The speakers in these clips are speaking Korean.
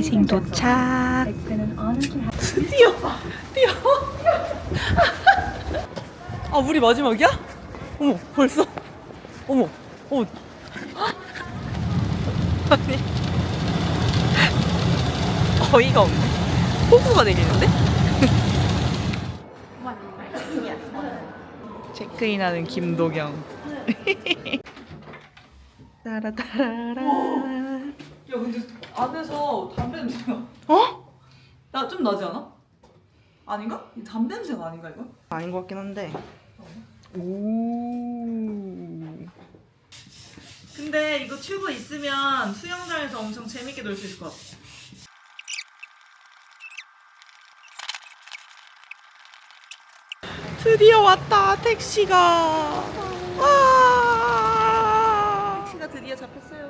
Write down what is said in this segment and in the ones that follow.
베이징 도착. 뛰어, 뛰어. 아, 우리 마지막이야? 어머, 벌써? 어머, 어머. 아니. 어이가 없네. 호구가 내리는데? 체크인하는 김도경. 따라따라라. 야, 근데 안에서 담배 냄새가. 어? 나 좀 나지 않아? 아닌가? 이 담배 냄새가 아닌가 이거? 아닌 것 같긴 한데 오. 근데 이거 튜브 있으면 수영장에서 엄청 재밌게 놀 수 있을 것 같아. 드디어 왔다 택시가. 와. 택시가 드디어 잡혔어요.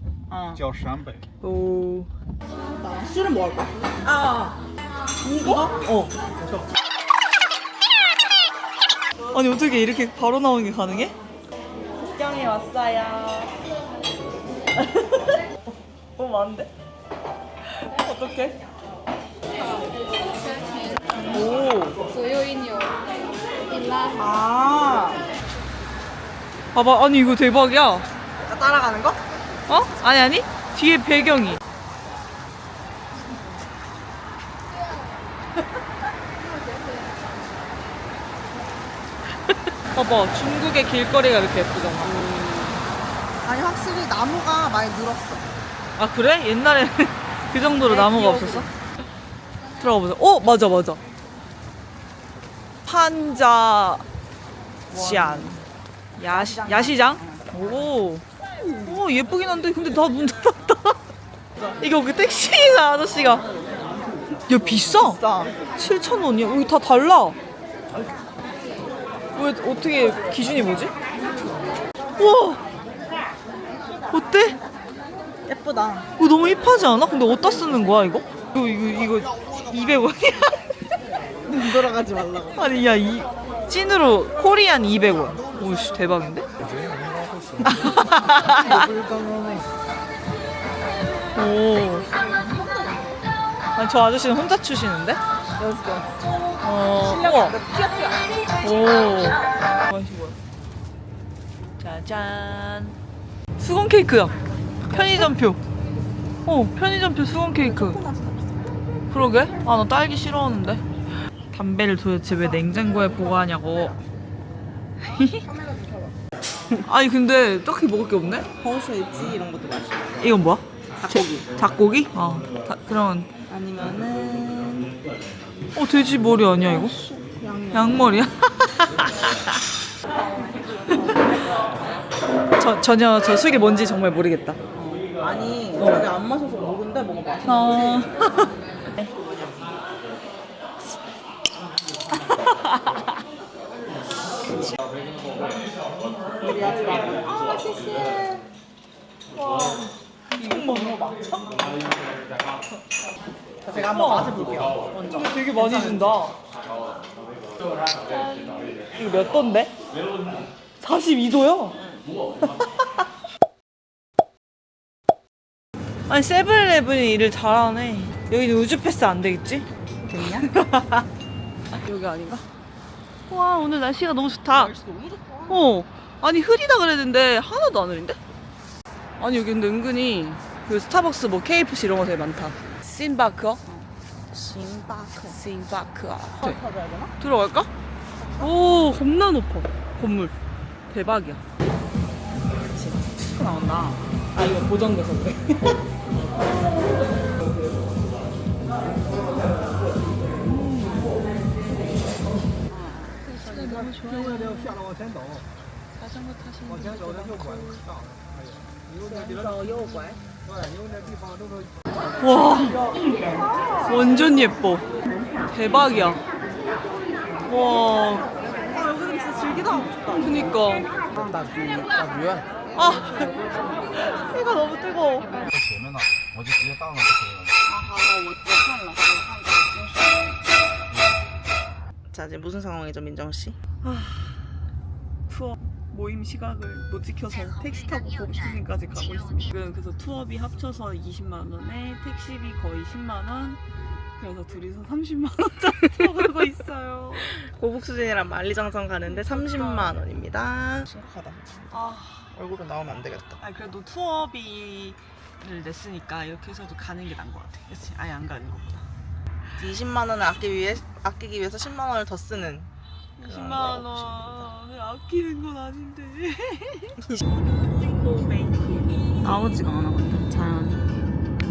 嗯，叫陕北。 오. 술은 뭐 할까? 아 이거? 어. 아니 어떻게 이렇게 바로 나오는 게 가능해? 구경에 왔어요. 너무 많은데? 어떡해? 오. 左右一扭，一拉， 아, 봐봐 아니 이거 대박이야. 나 따라가는 거? 어? 아니 아니 뒤에 배경이. 봐봐 중국의 길거리가 이렇게 예쁘잖아. 아니 확실히 나무가 많이 늘었어. 아 그래? 옛날에 그 정도로 내 나무가 기억으로. 없었어? 들어가 보자. 어 맞아 맞아. 판자 시안 야시 야시장? 오. 오 예쁘긴 한데 근데 다 문 닫았다. 이거 그 택시기사 아저씨가 야 비싸. 비싸. 7천 원이야. 여기 다 달라. 왜 어떻게 기준이 뭐지? 우와. 어때? 예쁘다. 이거 너무 힙하지 않아? 근데 어디다 쓰는 거야 이거? 이거 이거 이거 200원이야? 눈 돌아가지 말라고. 아니 야 이 찐으로 코리안 200원. 오씨 대박인데? 오. 아니 저 아저씨는 혼자 추시는데? 연습 연습. 어. 실력이 우와. 안 돼. 튀어 튀어. 오. 맛이 뭐야? 짜잔. 수건 케이크야. 편의점표. 어, 편의점표 수건 케이크. 그러게? 아, 나 딸기 싫어하는데. 담배를 도대체 왜 냉장고에 보관하냐고. 아니, 근데 딱히 먹을 게 없네? 버섯이지 이런 것도 맛있어. 이건 뭐야? 닭고기. 닭고기? 어. 다, 그러면, 아니면은 어, 돼지 머리 아니야, 이거? 양념. 양머리야? 저, 전혀 저 술이 뭔지 정말 모르겠다. 아니 어. 자기 안 마셔서 모른데 뭐가 맛있는지. 어. 요리하지 말고. 아,谢谢. 이건 먹는 거 맞죠? 자, 제가 한번 맛을 볼게요. 먼저. 근데 되게 많이 준다. 이거 몇 도인데? 42도요? 아니 세븐일레븐이 일을 잘하네. 여기는 우주 패스 안 되겠지? 됐냐? 여기 아닌가? 와 오늘 날씨가 너무 좋다. 날씨 너무 좋다. 어 아니 흐리다 그랬는데 하나도 안 흐린데? 아니 여기 근데 은근히 그 스타벅스 뭐 KFC 이런 거 되게 많다. 신바크어? 신바크. 신바크어. 찾아야 되나? 들어갈까? 오 겁나 높아 건물 대박이야. 크 나온다. 아 이거 보정돼서 그래. 往前走， 자전거 타시는 往前走那右拐大了。哎呀，因为那地方走右拐.对，因为那地方都是 와 완전 예뻐. 대박이야. 와, 아 여기는 진짜 즐기다 하고 싶다. 그니까. 나 그, 나 묘한. 아, 해가 너무 뜨거워. 前面呢，我就直接到那就可以了。 자 이제 무슨 상황이죠 민정 씨? 투어 모임 시각을 못 지켜서 택시 타고 보부스진까지 가고 있습니다. 지금 그래서 투어비 합쳐서 20만 원에 택시비 거의 10만 원. 그래서 둘이서 30만 원짜리 타고 있어요. 고북수진이랑 만리장성 가는데 30만 원입니다. 심각하다. 아, 얼굴은 나오면 안 되겠다. 아니 그래도 투어비를 냈으니까 이렇게 해서도 가는 게 나은 것 같아. 그렇지? 아예 안 가는 것보다. 20만 원을 아끼기 위해 아끼기 위해서 10만 원을 더 쓰는. 20만 원 아끼는 건 아닌데. 나오지가 않아 근데 자연이.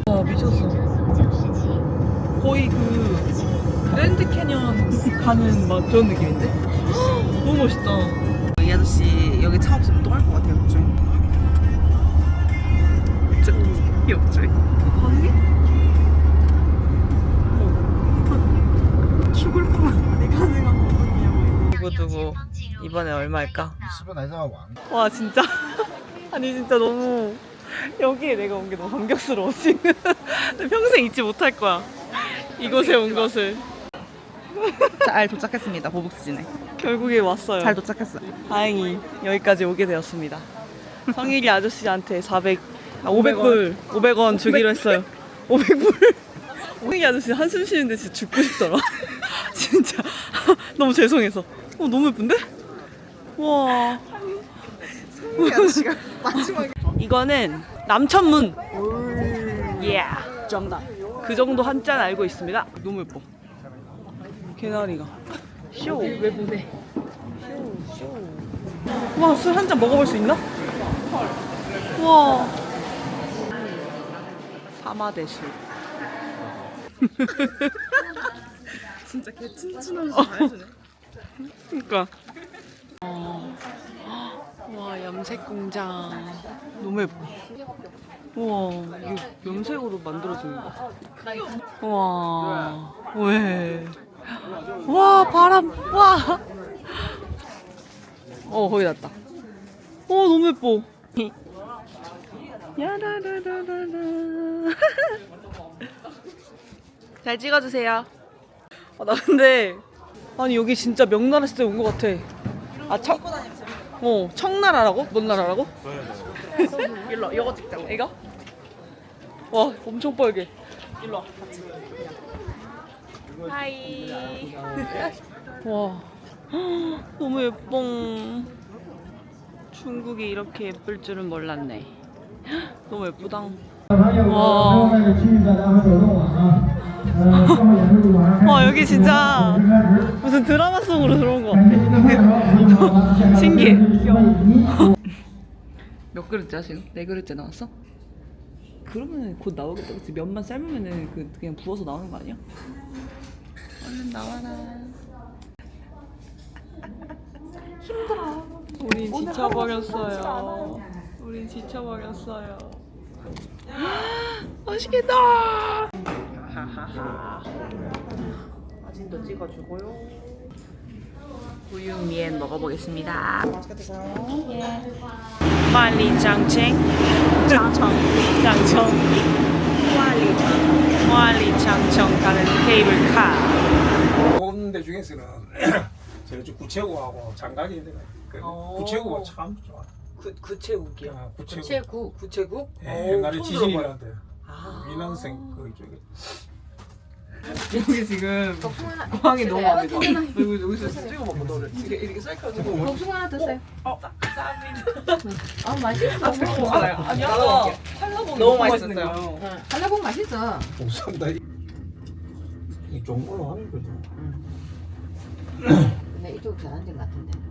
와 미쳤어. 거의 그 그랜드 캐년 가는 막 그런 느낌인데? 너무 멋있다. 이 아저씨 여기 차 없으면 또할것 같아요 역주행. 역주행. 역주행. 이거 두고 이번에 얼마일까? 10원 해서 왕. 와 진짜? 아니 진짜 너무 여기에 내가 온 게 너무 감격스러워 지금. 평생 잊지 못할 거야. 이곳에 온 것을. 잘 도착했습니다. 보복수진에. 결국에 왔어요. 잘 도착했어요. 다행히 여기까지 오게 되었습니다. 성일이 아저씨한테 400 아, 500불 500원 주기로 했어요. 500불. 성일이 아저씨 한숨 쉬는데 진짜 죽고 싶더라. 진짜. 너무 죄송해서. 어 너무 예쁜데? 와이 아저씨가 마지막에. 이거는 남천문. 예. 정답. 그 정도 한자는 알고 있습니다. 너무 예뻐. 개나리가. 쇼. 왜 보내? 쇼, 쇼. 와, 술 한 잔 먹어볼 수 있나? 와. 사마대 술. 진짜 개 튼튼하면서 잘해주네. 그니까. 어. 와, 염색 공장. 너무 예뻐. 우와, 이게 염색으로 만들어진 거. 우와, 왜? 와, 바람, 와! 어, 거의 났다. 어, 너무 예뻐. 야라라라라라. 잘 찍어주세요. 아, 나 근데, 아니, 여기 진짜 명나라 시대 온 것 같아. 아, 청, 어, 청나라라고? 뭔 나라라고? 일로 이거 찍자고. 이거? 와, 엄청 빨개. 일로 와, 같이. 하이. 와, 너무 예뻐. 중국이 이렇게 예쁠 줄은 몰랐네. 너무 예쁘다. 와. 와, 여기 진짜 무슨 드라마 속으로 들어온 것 같아. 신기해. 몇 그릇째야 지금? 네 그릇째 나왔어? 그러면 곧 나오겠다 그치? 면만 삶으면은 그 그냥 부어서 나오는 거 아니야? 얼른 나와라 힘들어 우린 지쳐버렸어요 우린 지쳐버렸어요 맛있겠다 사진도 찍어주고요. 우유미엔 먹어보겠습니다 맛있게 드세요. 만리장청 장청 장청 만리장청 가는 케이블카 좋은 데 중에서는 제가 좀 구체구하고 장가기 데가 있거든요. 어. 구체구가 참 좋아. 구, 구체국이요? 아, 구체구. 구체국? 구체국? 예, 옛날에 처음 지진이라는데 아. 민원생 그 쪽에 여기 지금 광이 너무 마음에 들어. 여기 여기서 찍어먹고 너를 이렇게 이렇게 쌀가지고. 복숭아 하나 드세요. 어, 감사합니다. 아 맛있어. 아니 아까 팔라봉 너무 맛있었어요. 한라봉 맛있어. 다이 이 걸로 하는 거죠. 근데 이쪽 잘한 데 같은데.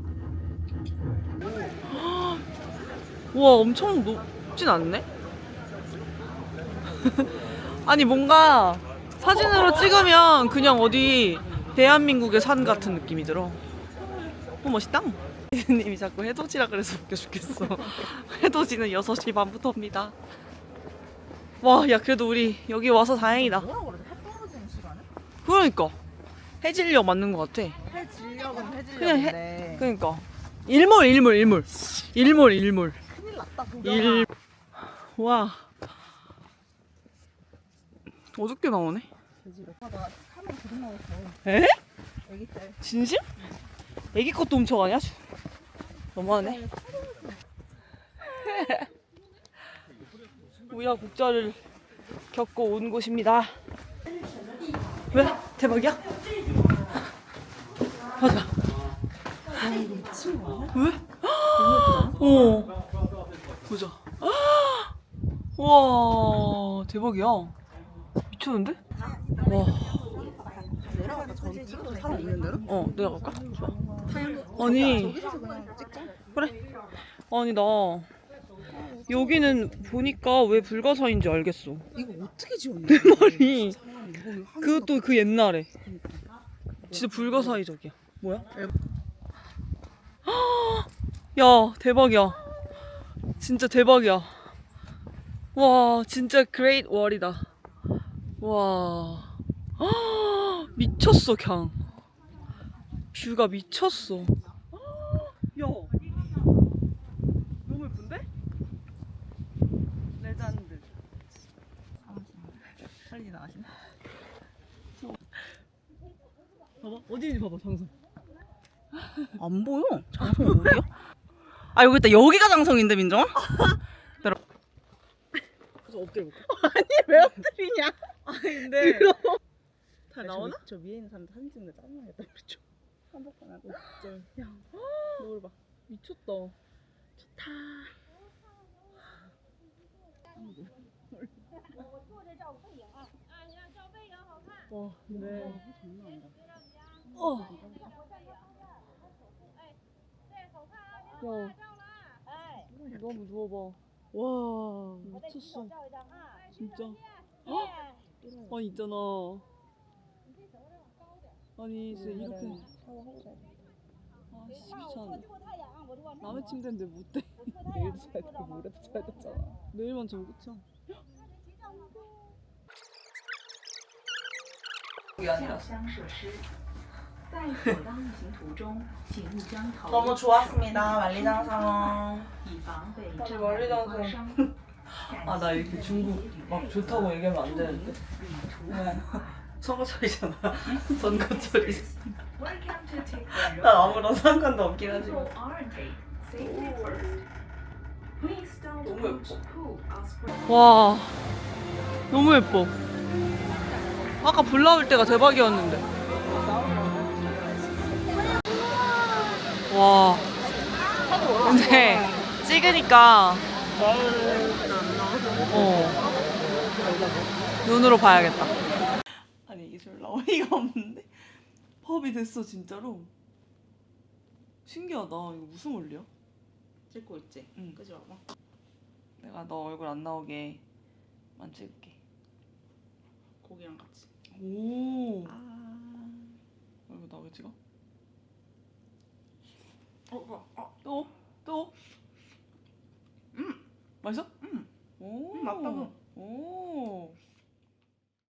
우와 엄청 높진 않네. 아니 뭔가 사진으로 찍으면 그냥 어디 대한민국의 산 같은 느낌이 들어. 어 멋있다. 님이 자꾸 해돋이라 그래서 웃겨 죽겠어. 해돋이는 6시 반부터입니다. 와, 야 그래도 우리 여기 와서 다행이다. 시간에? 그러니까 해질녘 맞는 것 같아. 해질녘은 그냥 해- 해질녘인데. 그러니까 일몰 일몰 일몰 일몰 일몰 큰일 났다. 일. 와. 어둡게 나오네. 에? 진심? 애기 것도 훔쳐가냐? 너무하네. 우여곡절을 겪고 온 곳입니다. 왜? 대박이야? 맞아. 왜? 어. 보자. 와 대박이야. 미쳤는데? 와. 내려가니까 전 찍어도 사람 없는 대로? 어 내려갈까? 좋아. 아니 그래. 아니 나 여기는 보니까 왜 불가사인지 알겠어. 이거 어떻게 지웠냐? 아니 그것도 그 옛날에 진짜 불가사의적이야. 뭐야? 야 대박이야. 진짜 대박이야. 와 진짜 그레이트 월이다. 와 미쳤어 그냥. 뷰가 미쳤어. 야 너무 예쁜데? 레전드. 빨리 나가시네. 봐봐 어디인지 봐봐 장성. 안 보여. 장성 어디야? 아 여기 있다. 여기가 장성인데 민정? 그래서 엎드려 볼까? 왜 엎드리냐? 아니 근데 잘 나오나? 저, 위에 있는 사람 사진 찍는 거 짜증나겠다 그렇죠. 한복판 하고 진짜. 야, 노을 봐. 미쳤다. 와, 근데 어. 야, 너무 누워봐. 와, 미쳤어. 진짜. 헉? 아니 있잖아. 아니 진짜 이렇게. 아씨 귀찮네. 남의 침대인데 못돼. 내일도 자야 되고 모레도 자야 되잖아. 내일만 자면 끝이야. 너무 좋았습니다. 만리장성. 아니 만리장성. 아 나 이렇게 중국 막 좋다고 얘기하면 안 되는데. 선거철이잖아. 선거철이. 난 아무런 상관도 없긴 하지만. 너무 예뻐. 와, 너무 예뻐. 아까 불 나올 때가 대박이었는데. 와. 근데 찍으니까 어 눈으로 봐야겠다. 아니 이게 별로 어이가 없는데 펍이 됐어 진짜로. 신기하다. 이거 무슨 원리야? 찍고 있지. 응. 그지 봐봐. 내가 너 얼굴 안 나오게만 찍을게. 고기랑 같이. 오. 아. 얼굴 나오게 찍어? 어, 어, 어, 또, 또. 음, 맛있어? 음. 오, 음, 맞다고. 오,